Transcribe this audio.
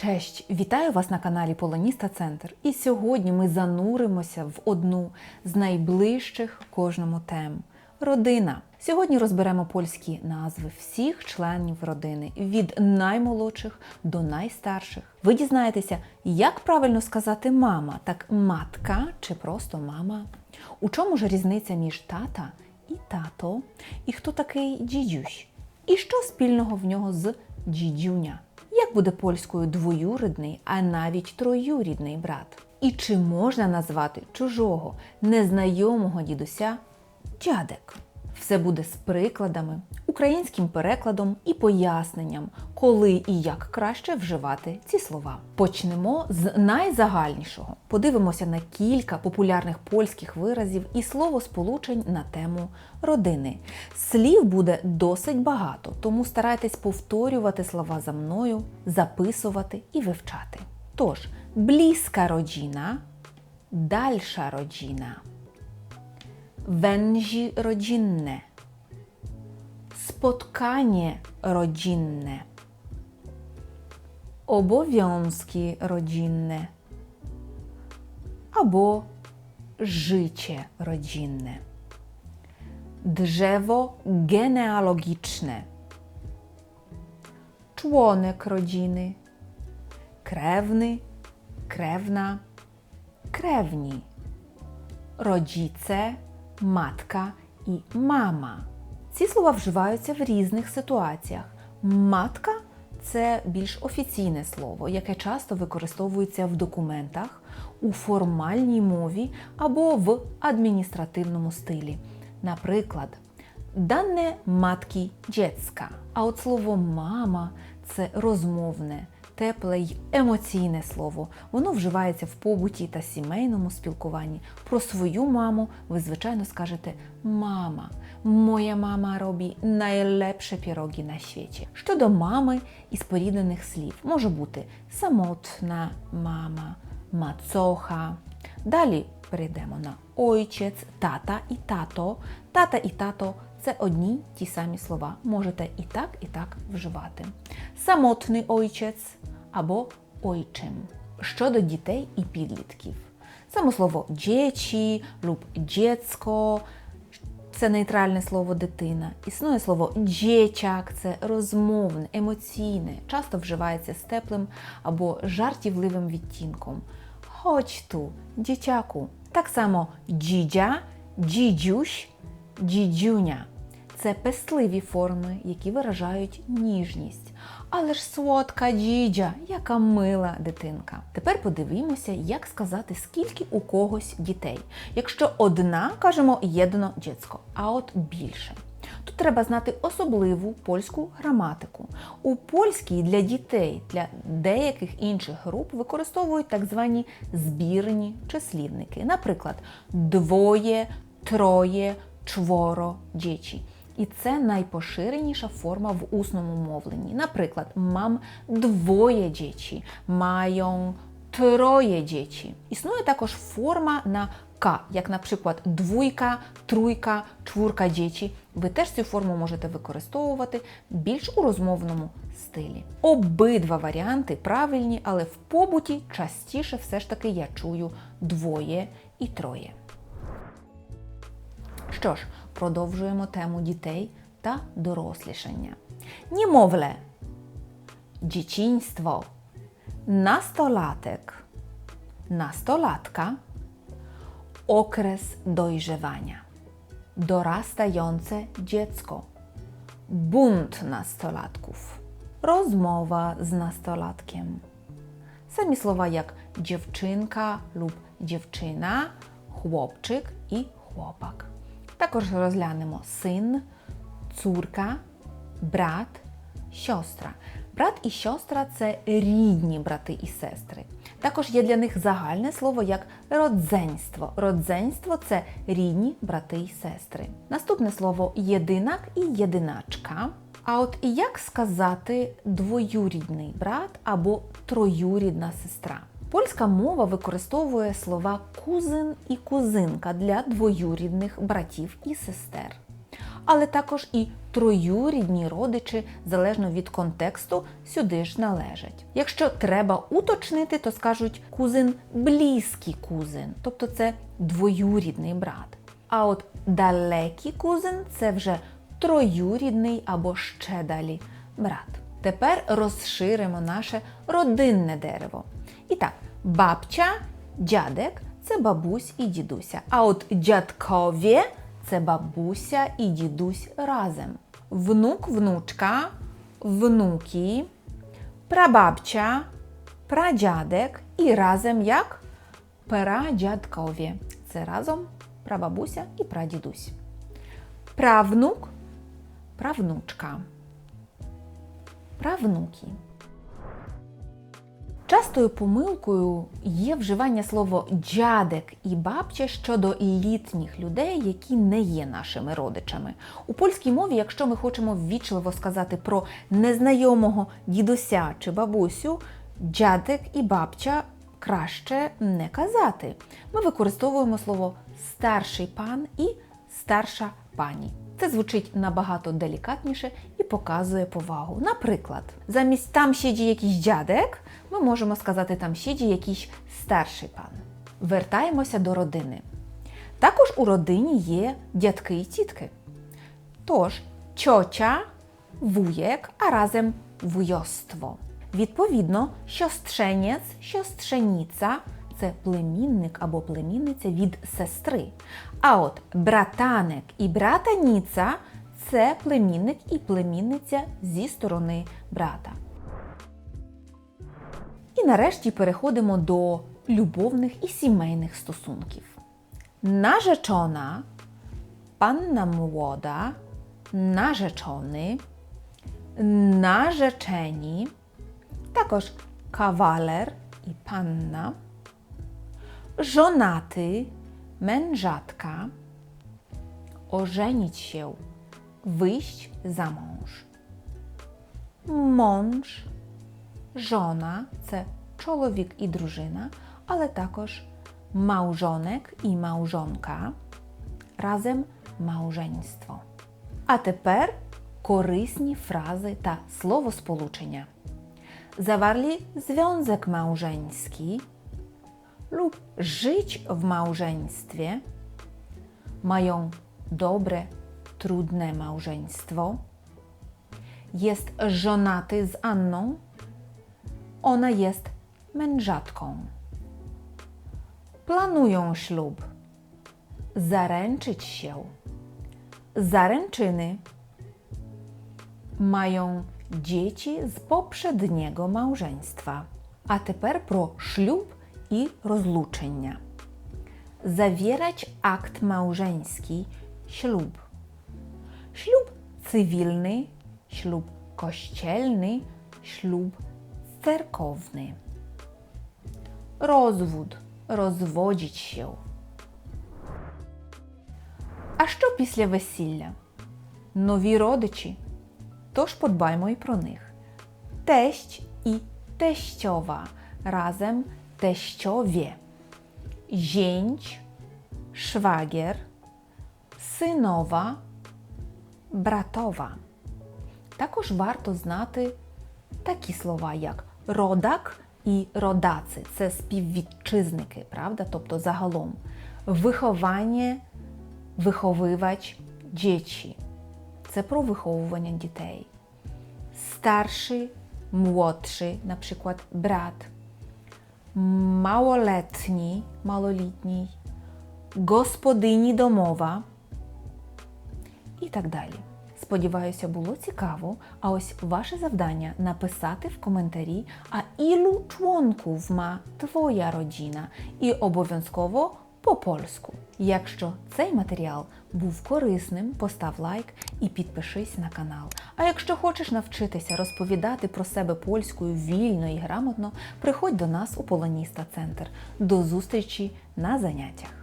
Честь! Вітаю вас на каналі Полоніста Центр. І сьогодні ми зануримося в одну з найближчих кожному тем родина. Сьогодні розберемо польські назви всіх членів родини від наймолодших до найстарших. Ви дізнаєтеся, як правильно сказати мама, так матка чи просто мама. У чому ж різниця між тата і тато? І хто такий дідюсь? І що спільного в нього з дідюня? Як буде польською двоюрідний, а навіть троюрідний брат? І чи можна назвати чужого незнайомого дідуся дядек? Все буде з прикладами, українським перекладом і поясненням, коли і як краще вживати ці слова. Почнемо з найзагальнішого. Подивимося на кілька популярних польських виразів і словосполучень на тему родини. Слів буде досить багато, тому старайтесь повторювати слова за мною, записувати і вивчати. Тож, близька родина, дальша родина. Węzi rodzinne. Spotkanie rodzinne. Obowiązki rodzinne. Albo życie rodzinne. Drzewo genealogiczne. Członek rodziny. Krewny, krewna, krewni. Rodzice, матка і мама. Ці слова вживаються в різних ситуаціях. Матка це більш офіційне слово, яке часто використовується в документах, у формальній мові або в адміністративному стилі. Наприклад, дане матки дєцька. А от слово мама це розмовне, тепле й емоційне слово. Воно вживається в побуті та сімейному спілкуванні. Про свою маму ви, звичайно, скажете мама. Моя мама робить найлепше піроги на світі. Щодо мами і споріднених слів, може бути самотна мама, мацоха. Далі перейдемо на ойчець, тата і тато. Тата і тато це одні ті самі слова. Можете і так, і так вживати. Самотний ойчець або ойчим. Щодо дітей і підлітків. Само слово дєчі, луб дєцько це нейтральне слово дитина. Існує слово дєчак, це розмовне, емоційне, часто вживається з теплим або жартівливим відтінком. Chodź tu, дівчаку. Так само дідя, дідюсь, дідюня. Це пестливі форми, які виражають ніжність. Але ж солодка дідя, яка мила дитинка. Тепер подивимося, як сказати, скільки у когось дітей. Якщо одна, кажемо єдно дєцько, а от більше. Тут треба знати особливу польську граматику. У польській для дітей, для деяких інших груп використовують так звані збірні числівники. Наприклад, двоє, троє, чворо, дічі. І це найпоширеніша форма в усному мовленні. Наприклад, мам двоє дітей, маją троє дітей. Існує також форма на К, як, наприклад, двойка, труйка, чвурка дітей. Ви теж цю форму можете використовувати більш у розмовному стилі. Обидва варіанти правильні, але в побуті частіше все ж таки я чую двоє і троє. Що ж, продовжуємо тему дітей та дорослішання. Німовле, dzieciństwo, nastolatek, nastolatka, okres dojrzewania, dorastające dziecko, bunt nastolatków, rozmowa z nastolatkiem. Самі слова як дівчинка лub дівчина, хлопчик і хлопак. Також розглянемо син, цурка, брат, сестра. Брат і сестра це рідні брати і сестри. Також є для них загальне слово як родзенство. Родзенство це рідні брати і сестри. Наступне слово єдинак і єдиначка. А от як сказати двоюрідний брат або троюрідна сестра? Польська мова використовує слова кузин і кузинка для двоюрідних братів і сестер. але також і троюрідні родичі, залежно від контексту, сюди ж належать. Якщо треба уточнити, то скажуть кузин близький кузин, тобто це двоюрідний брат. А от далекий кузин це вже троюрідний або ще далі брат. Тепер розширимо наше родинне дерево. І так, бабча, дядек це бабусь і дідуся. А от дядкові це бабуся і дідусь разом. Внук, внучка, внуки, прабабча, прадядек і разом як прадядкові. Це разом прабабуся і прадідусь. Правнук, правнучка, правнуки. Частою помилкою є вживання слова дядек і бабча щодо літніх людей, які не є нашими родичами. У польській мові, якщо ми хочемо ввічливо сказати про незнайомого дідуся чи бабусю, дядек і бабча краще не казати. Ми використовуємо слово старший пан і старша пані. Це звучить набагато делікатніше показує повагу. Наприклад, замість там сіді якийсь дядек, ми можемо сказати там сіді якийсь старший пан. Вертаємося до родини. Також у родині є дядки і тітки. Тож, чоча, вуєк, а разом вуйоство. Відповідно, сьостренець, сьострzenica – це племінник або племінниця від сестри. А от братанек і братаніця – це племінник і племінниця зі сторони брата. І нарешті переходимо до любовних і сімейних стосунків. Narzeczona, panna młoda, narzeczony, narzeczeni, також кавалер і панна, żonaty, mężatka, ożenić wyjść za mąż. Mąż, żona це чоловік і дружина, але також małżonek і małżonka, разом małżeństwo. А тепер корисні фрази та словосполучення. Zawarli związek małżeński lub żyć w małżeństwie, mają dobre, trudne małżeństwo? Jest żonaty z Anną? Ona jest mężatką. Planują ślub. Zaręczyć się. Zaręczyny. Mają dzieci z poprzedniego małżeństwa. A teper pro ślub i rozluczenia. Zawierać akt małżeński, ślub Ślub cywilny, ślub kościelny, ślub cerkowny. Розвод розводіть się. А що після весілля? Нові родичі. Тож подбаймо і про них. Тесть і teściowa разом teściowie. Zięć, szwagier, synowa, братова. Також варто знати такі слова, як родак і родаci. Це співвітчизники, правда? Тобто загалом. Виховання, виховивач, дічі. Це про виховування дітей. Старший, młodszy, na przykład brat. Małoletni, malolitni, господині домова І так далі. Сподіваюся, було цікаво. А ось ваше завдання написати в коментарі, а ілу członków ma твоя родина і обов'язково по польську. Якщо цей матеріал був корисним, постав лайк і підпишись на канал. А якщо хочеш навчитися розповідати про себе польською вільно і грамотно, приходь до нас у Полоніста Центр. До зустрічі на заняттях!